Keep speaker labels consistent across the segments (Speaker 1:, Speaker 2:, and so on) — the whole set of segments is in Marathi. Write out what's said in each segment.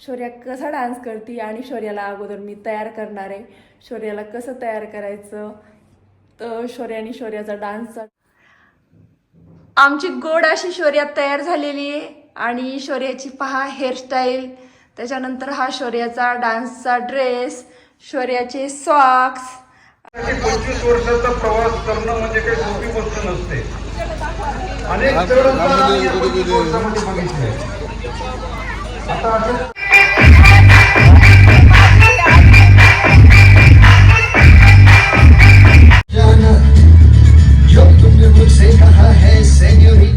Speaker 1: शौर्या कसा डान्स करते आणि शौर्याला अगोदर मी तयार करणार आहे शौर्याला कसं तयार करायचं तर शौर्य आणि शौर्याचा डान्सचा आमची गोड अशी शौर्या तयार झालेली आहे आणि शौर्याची पहा हेअरस्टाईल त्याच्यानंतर हा शौर्याचा डान्सचा ड्रेस शौर्याचे सॉक्स
Speaker 2: ते पंचवीस वर्षाचा प्रवास करणं म्हणजे काही सोपी गोष्ट नसते अनेक आता
Speaker 3: कहा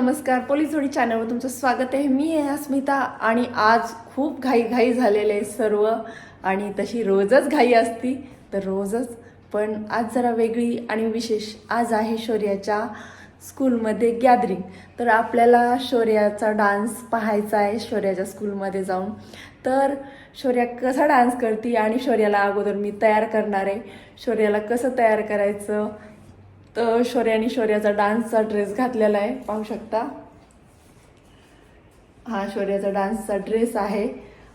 Speaker 1: नमस्कार. पोलीस जोडी चॅनलवर तुमचं स्वागत आहे. मी आहे अस्मिता आणि आज खूप घाई घाई झालेले आहे सर्व आणि तशी रोजच घाई असती तर रोजच. पण आज जरा वेगळी आणि विशेष. आज आहे शौर्याच्या स्कूलमध्ये गॅदरिंग तर आपल्याला शौर्याचा डान्स पाहायचा आहे शौर्याच्या स्कूलमध्ये जाऊन. तर शौर्या कसा डान्स करते आणि शौर्याला अगोदर मी तयार करणार आहे. शौर्याला कसं तयार करायचं? तर शौर्याने शौर्याचा डान्सचा ड्रेस घातलेला आहे. पाहू शकता. हा शौर्याचा डान्सचा ड्रेस आहे.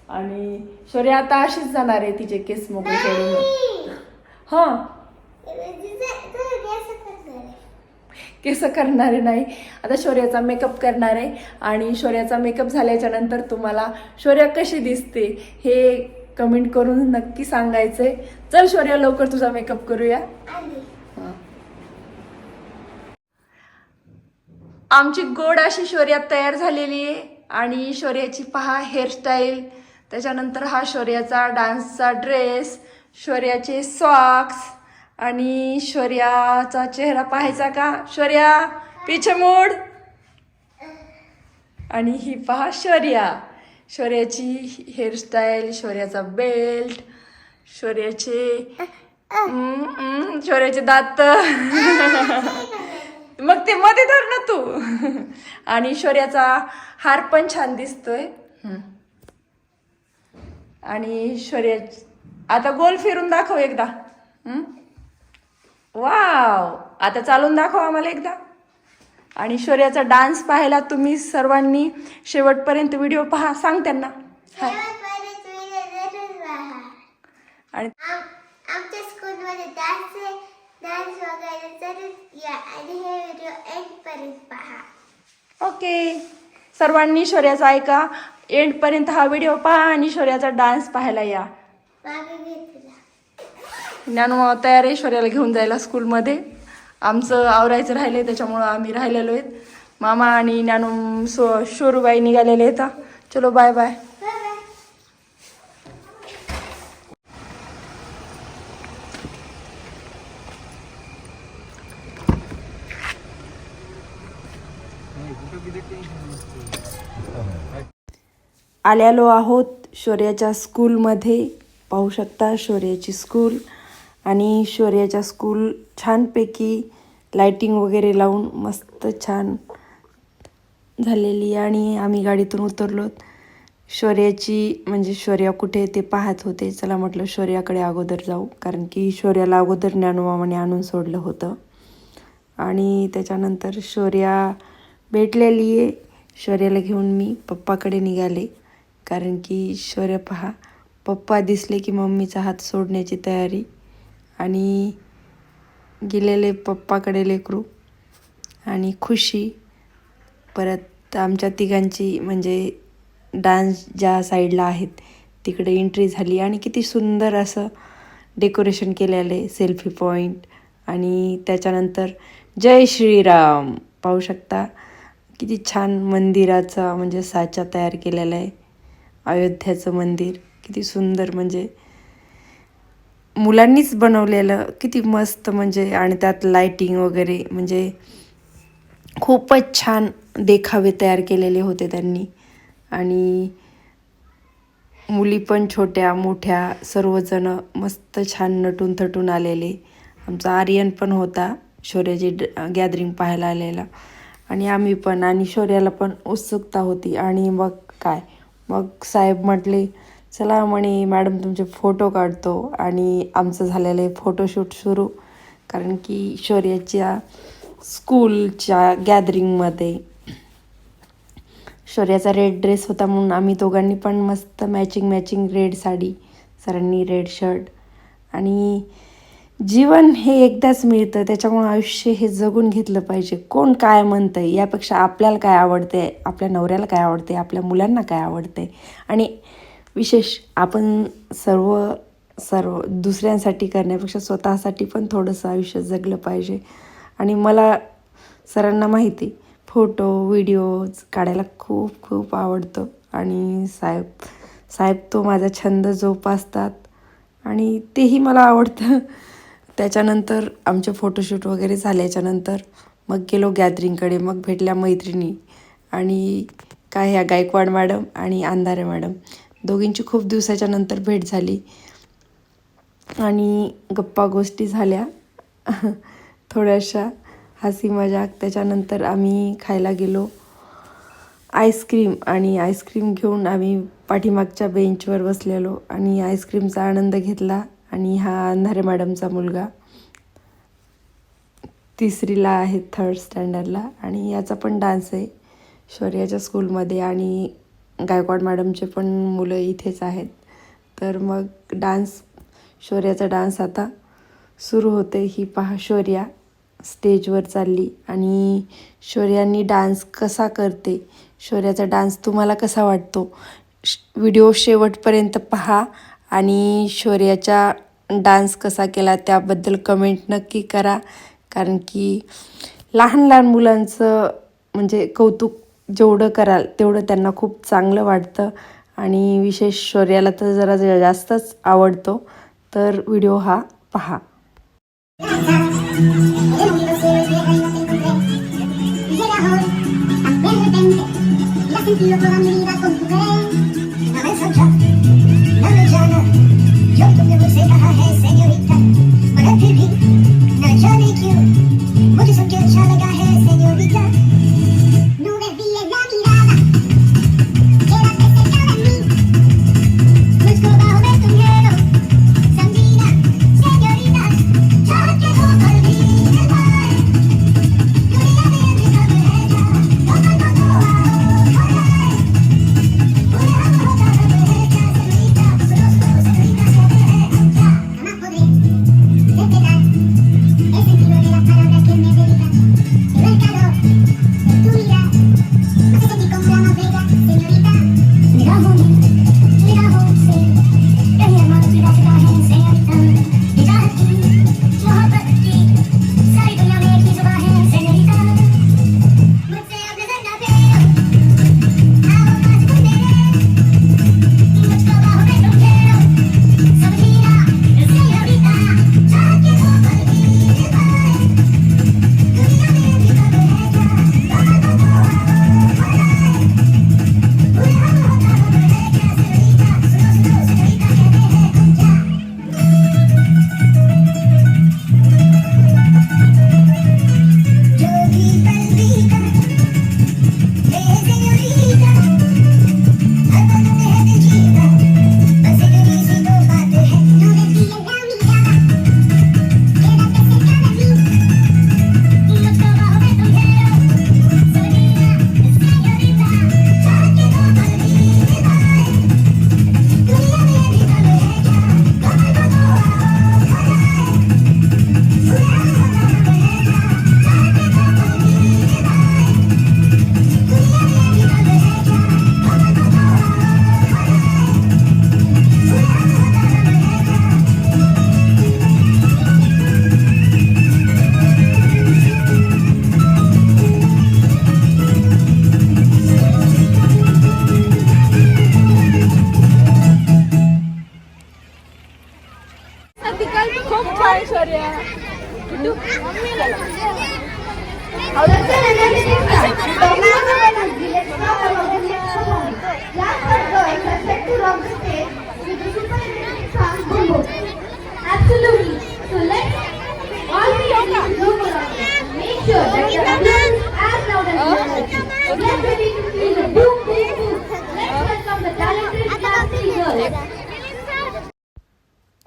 Speaker 1: आणि शौर्य आता अशीच जाणार आहे तिचे केस मोकळे करून. हां. केस करणारे नाही. आता शौर्याचा मेकअप करणार आहे. आणि शौर्याचा मेकअप झाल्याच्यानंतर तुम्हाला शौर्या कशी दिसते हे कमेंट करून नक्की सांगायचंय. चल शौर्या लवकर तुझा मेकअप करूया. आमची गोड अशी शौर्या तयार झालेली आहे. आणि शौर्याची पहा हेअरस्टाईल त्याच्यानंतर हा शौर्याचा डान्सचा ड्रेस शौर्याचे सॉक्स आणि शौर्याचा चेहरा पाहायचा का? शौर्या पिछे मोड. आणि ही पहा शौर्या. शौर्याची हेअरस्टाईल शौर्याचा बेल्ट शौर्याचे शौर्याचे दात. मग ते मध्ये धर ना तू. आणि शौर्याचा हार पण छान दिसतोय. आणि शौर्या आता गोल फिरून दाखव एकदा? वाव. आता चालून दाखव आम्हाला एकदा. आणि शौर्याचा डान्स पाहायला तुम्ही सर्वांनी शेवटपर्यंत व्हिडिओ पहा. सांग त्यांना. आणि
Speaker 4: आमच्या स्कूलमध्ये डान्स डान्स वगैरे तर या आणि हे व्हिडिओ एंड पर्यंत पहा
Speaker 1: ओके सर्वांनी शौर्याचा ऐका. एंडपर्यंत हा व्हिडिओ पहा आणि शौर्याचा डान्स पाहायला या. ज्ञानू तयार आहे शौर्याला घेऊन जायला स्कूलमध्ये आमचं आवरायचं राहिलं आहे त्याच्यामुळं आम्ही राहिलेलो आहेत. मामा आणि ज्ञानू सो शोरूबाई निघालेले आहेत. चलो बाय बाय आल्यालो आहोत शौर्याच्या स्कूलमध्ये. पाहू शकता शौर्याची स्कूल आणि शौर्याच्या स्कूल छानपैकी लाइटिंग वगैरे लावून मस्त छान झालेली आणि आम्ही गाडीतून उतरलो. शौर्याची म्हणजे शौर्या कुठे ते पाहत होते. चला म्हटलं शौर्याकडे अगोदर जाऊ. कारण की शौर्याला अगोदर ज्ञानोमामाने आणून सोडलं होतं. आणि त्याच्यानंतर शौर्या भेटलेली आहे शौर्याला घेऊन मी पप्पाकडे निघाले. कारण की शौर्य पहा पप्पा दिसले की मम्मीचा हात सोडण्याची तयारी. आणि गेलेले पप्पाकडे लेकरू. आणि खुशी. परत आमच्या तिघांची म्हणजे डान्स ज्या साईडला आहेत तिकडे एंट्री झाली. आणि किती सुंदर असं डेकोरेशन केलेलं आहे सेल्फी पॉईंट आणि त्याच्यानंतर जय श्रीराम. पाहू शकता किती छान मंदिराचा म्हणजे साचा तयार केलेला आहे. अयोध्याचं मंदिर किती सुंदर म्हणजे मुलांनीच बनवलेलं किती मस्त म्हणजे आणि त्यात लाईटिंग वगैरे म्हणजे खूपच छान देखावे तयार केलेले होते त्यांनी. आणि मुली पण छोट्या मोठ्या सर्वजण मस्त छान नटून थटून आलेले. आमचा आर्यन पण होता शौर्याची गॅदरिंग पाहायला आलेला. आणि आम्ही पण आणि शौर्याला पण उत्सुकता होती. आणि मग काय? मग साहेब म्हटले चला म्हणे मॅडम तुमचे फोटो काढतो. आणि आमचं झालेलं आहे फोटोशूट सुरू. कारण की शौर्याच्या स्कूलच्या गॅदरिंगमध्ये शौर्याचा रेड ड्रेस होता म्हणून आम्ही दोघांनी पण मस्त मॅचिंग मॅचिंग रेड साडी सरांनी रेड शर्ट आणि जीवन हे एकदाच मिळतं. त्याच्यामुळं आयुष्य हे जगून घेतलं पाहिजे. कोण काय म्हणतं आहे यापेक्षा आपल्याला काय आवडते आपल्या नवऱ्याला काय आवडते आपल्या मुलांना काय आवडते आणि विशेष आपण सर्व सर्व दुसऱ्यांसाठी करण्यापेक्षा स्वतःसाठी पण थोडंसं आयुष्य जगलं पाहिजे. आणि मला सरांना माहिती फोटो व्हिडिओज काढायला खूप खूप आवडतं. आणि साहेब साहेब तो माझा छंद जोपासतात. आणि तेही मला आवडतं. त्याच्यानंतर आमचे फोटोशूट वगैरे झाल्याच्यानंतर मग गेलो गॅदरिंगकडे मग भेटल्या मैत्रिणी आणि काय ह्या गायकवाड मॅडम आणि अंधारे मॅडम. दोघींची खूप दिवसाच्या नंतर भेट झाली. आणि गप्पा गोष्टी झाल्या. थोड्याशा हसी मजाक. त्याच्यानंतर आम्ही खायला गेलो. आईस्क्रीम आणि आईस्क्रीम घेऊन आम्ही पाठीमागच्या बेंचवर बसलेलो आणि आईस्क्रीमचा आनंद घेतला. आणि हा अंधारे मॅडमचा मुलगा. तिसरीला आहे थर्ड स्टँडर्डला आणि याचा पण डान्स आहे. शौर्याच्या स्कूलमध्ये आणि गायकवाड मॅडमचे पण मुलं इथेच आहेत. तर मग डान्स शौर्याचा डान्स आता सुरू होते ही पहा शौर्या स्टेजवर चालली. आणि शौर्यानी डान्स कसा करते? शौर्याचा डान्स तुम्हाला कसा वाटतो? श व्हिडिओ शेवटपर्यंत पहा. आणि शौर्याचा डान्स कसा केला त्याबद्दल कमेंट नक्की करा. कारण की लहान लहान मुलांचं म्हणजे कौतुक जेवढं कराल तेवढं त्यांना खूप चांगलं वाटतं. आणि विशेष शौर्याला तर जरा जास्तच आवडतो. तर व्हिडिओ हा पहा.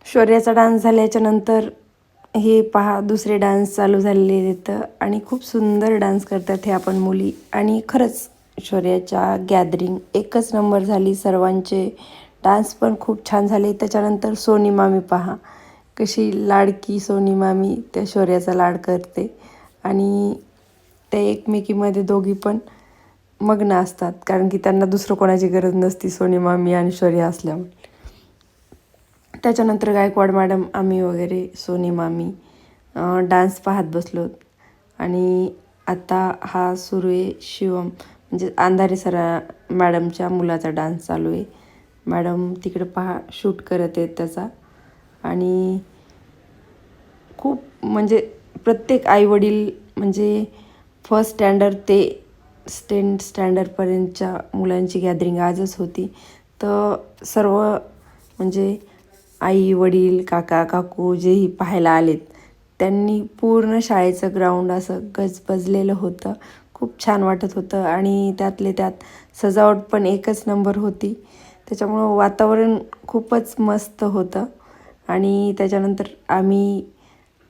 Speaker 1: शौर्याचा डान्स झाल्याच्यानंतर हे पहा दुसरे डान्स चालू झालेले आहेत आणि खूप सुंदर डान्स करतात हे आपण मुली. आणि खरंच शौर्याच्या गॅदरिंग एकच नंबर झाली. सर्वांचे डान्स पण खूप छान झाले. त्याच्यानंतर सोनी मामी पहा कशी लाडकी सोनी मामी त्या शौर्याचा लाड करते. आणि त्या एकमेकीमध्ये दोघी पण मग्न असतात. कारण की त्यांना दुसरं कोणाची गरज नसती सोनी मामी आणि शौर्य असल्यामुळे. त्याच्यानंतर गायकवाड मॅडम आम्ही वगैरे सोनी मामी डान्स पाहत बसलो. आणि आता हा सुरू आहे शिवम. म्हणजे अंधारे सरा मॅडमच्या मुलाचा डान्स चालू आहे. मॅडम तिकडे पहा शूट करत आहेत त्याचा. आणि खूप म्हणजे प्रत्येक आईवडील म्हणजे फर्स्ट स्टँडर्ड ते स्टेन स्टँडर्डपर्यंतच्या मुलांची गॅदरिंग आजच होती. तर सर्व म्हणजे आई वडील काका काकू जेही पाहायला आलेत त्यांनी पूर्ण शाळेचं ग्राउंड असं गजबजलेलं होतं. खूप छान वाटत होतं आणि त्यातले त्यात सजावट पण एकच नंबर होती. त्याच्यामुळं वातावरण खूपच मस्त होतं. आणि त्याच्यानंतर आम्ही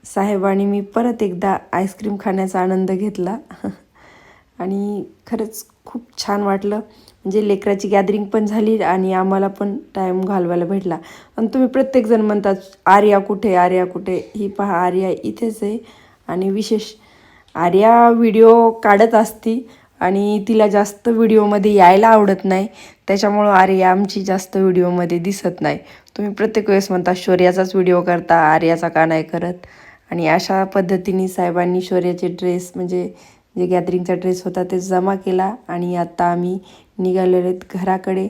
Speaker 1: साहेब आणि मी परत एकदा आईस्क्रीम खाण्याचा आनंद घेतला. आणि खरंच खूप छान वाटलं. म्हणजे लेकराची गॅदरिंग पण झाली आणि आम्हाला पण टाईम घालवायला भेटला. आणि तुम्ही प्रत्येकजण म्हणतात आर्या कुठे आर्या कुठे? ही पहा आर्या इथेच आहे. आणि विशेष आर्या व्हिडिओ काढत असती आणि तिला जास्त व्हिडिओमध्ये यायला आवडत नाही. त्याच्यामुळं आर्या आमची जास्त व्हिडिओमध्ये दिसत नाही. तुम्ही प्रत्येक वेळेस म्हणता शौर्याचाच व्हिडिओ करता आर्याचा का नाही करत? आणि अशा पद्धतीने साहेबांनी शौर्याचे ड्रेस म्हणजे जे गॅदरिंगचा ड्रेस होता ते जमा केला आणि आता आम्ही निघालेलो आहेत घराकडे.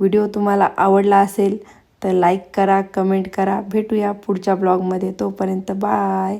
Speaker 1: व्हिडिओ तुम्हाला आवडला असेल तर लाईक करा कमेंट करा. भेटूया पुढच्या ब्लॉगमध्ये तोपर्यंत बाय